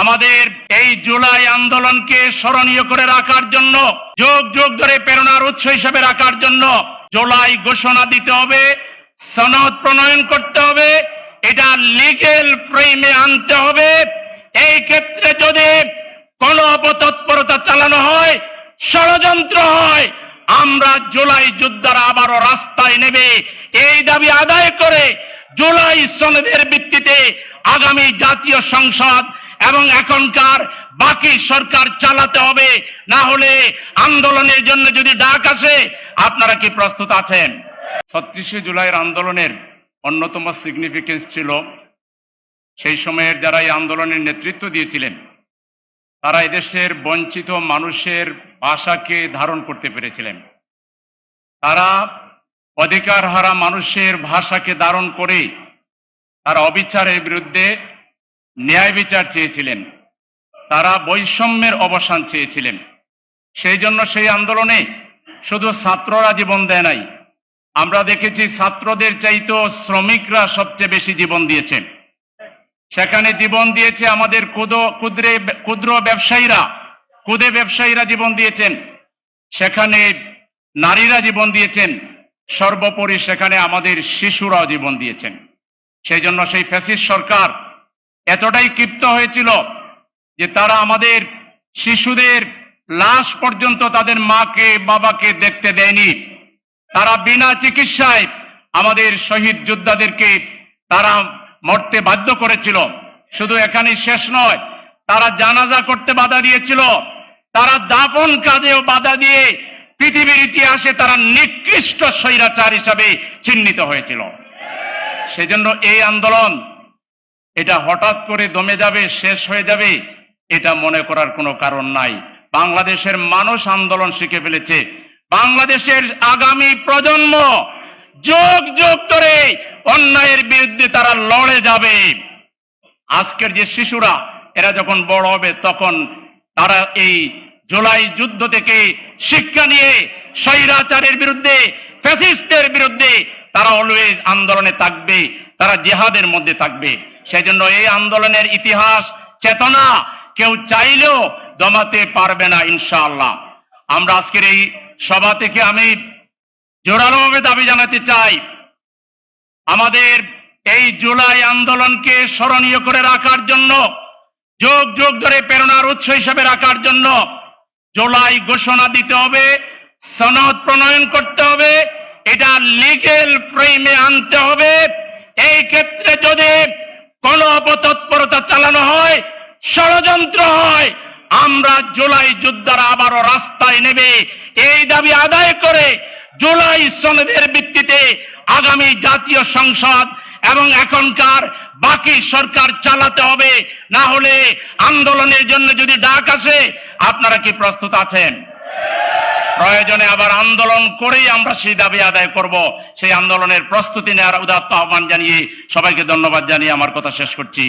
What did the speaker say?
আমাদের এই জুলাই আন্দোলনকে স্মরণীয় করে রাখার জন্য, যোগ যোগ ধরে প্রেরণার উৎস হিসেবে রাখার জন্য জুলাই ঘোষণা দিতে হবে, সনদ প্রণয়ন করতে হবে, এটা লিগেল ফ্রেমে আনতে হবে। এই ক্ষেত্রে যদি কোনো অপতৎপরতা চালানো হয়, ষড়যন্ত্র হয়, আমরা জুলাই যোদ্ধারা আবারও রাস্তায় নেবে এই দাবি আদায় করে জুলাই সনদের ভিত্তিতে আগামী জাতীয় সংসদ এবং এখনকার বাকি সরকার চালাতে হবে, না হলে আন্দোলনের জন্য যদি ডাক আসে, আপনারা কি প্রস্তুত আছেন? ছত্রিশে জুলাইয়ের আন্দোলনের অন্যতম সিগনিফিকেন্স ছিল, সেই সময়ের যারা এই আন্দোলনের নেতৃত্ব দিয়েছিলেন, তারা এদেশের বঞ্চিত মানুষের ভাষাকে ধারণ করতে পেরেছিলেন। তারা অধিকার হারা মানুষের ভাষাকে ধারণ করে তারা অবিচারের বিরুদ্ধে ন্যায় বিচার চেয়েছিলেন। তারা বৈষম্যের অবসান চেয়েছিলেন। সেই জন্য সেই আন্দোলনে শুধু ছাত্ররা জীবন দেয় নাই। আমরা দেখেছি ছাত্রদের চাইতেও শ্রমিকরা সবচেয়ে বেশি জীবন দিয়েছেন সেখানে জীবন দিয়েছে আমাদের ক্ষুদ্র ক্ষুদ্রে, ক্ষুদ্র ব্যবসায়ীরা। ক্ষুদে ব্যবসায়ীরা জীবন দিয়েছেন। সেখানে নারীরা জীবন দিয়েছেন। সর্বোপরি সেখানে আমাদের শিশুরাও জীবন দিয়েছেন। সেই জন্য সেই ফ্যাসিস্ট সরকার এতটাই ক্ষিপ্ত হয়েছিল যে তারা আমাদের শিশুদের লাশ পর্যন্ত তাদের মাকে, বাবাকে দেখতে দেয়নি। তারা বিনা চিকিৎসায় আমাদের শহীদ যোদ্ধাদেরকে তারা মরতে বাধ্য করেছিল। শুধু এখানেই শেষ নয়, তারা জানাজা করতে বাধা দিয়েছিল। তারা দাফন কাজেও বাধা দিয়ে পৃথিবীর ইতিহাসে তারা নিকৃষ্ট স্বৈরাচার হিসাবে চিহ্নিত হয়েছিল। সেজন্য এই আন্দোলন এটা হঠাৎ করে দমে যাবে, শেষ হয়ে যাবে, এটা মনে করার কোনো কারণ নাই। বাংলাদেশের মানুষ আন্দোলন শিখে ফেলেছে। বাংলাদেশের আগামী প্রজন্ম যোগ যোগ ধরে অন্যায়ের বিরুদ্ধে তারা লড়ে যাবে। আজকের যে শিশুরা, এরা যখন বড় হবে, তখন তারা এই জুলাই যুদ্ধ থেকে শিক্ষা নিয়ে স্বৈরাচারের বিরুদ্ধে ফ্যাসিস্টের বিরুদ্ধে তারা অলওয়েজ আন্দোলনে থাকবে, তারা জেহাদের মধ্যে থাকবে। সেই জন্য এই আন্দোলনের ইতিহাস চেতনা কেউ চাইলেও দমাতে পারবে না, ইনশাআল্লাহ। আমরা আজকের এই সভা থেকে আমি জোরালোভাবে দাবি জানাতে চাই, আমাদের এই জুলাই আন্দোলনকে স্মরণীয় করে রাখার জন্য, যোগ যোগ ধরে প্রেরণার উৎস হিসেবে রাখার জন্য জুলাই ঘোষণা দিতে হবে, সনদ প্রণয়ন করতে হবে, এটা লিগেল ফ্রেমে আনতে হবে। এই ক্ষেত্রে যদি কোনো অপতৎপরতা চালানো হয় ষড়যন্ত্র হয়। আমরা জুলাই যোদ্ধারা আবারও রাস্তায় নেবে এই দাবি আদায় করে জুলাই সনদের ভিত্তিতে আগামী জাতীয় সংসদ এবং এখনকার বাকি সরকার চালাতে হবে। না হলে আন্দোলনের জন্য যদি ডাক আসে, আপনারা কি প্রস্তুত আছেন? প্রয়োজনে আবার আন্দোলন করেই আমরা সেই দাবি আদায় করব। সেই আন্দোলনের প্রস্তুতি নেওয়ার উদাত্ত আহ্বান জানিয়ে সবাইকে ধন্যবাদ জানিয়ে আমার কথা শেষ করছি।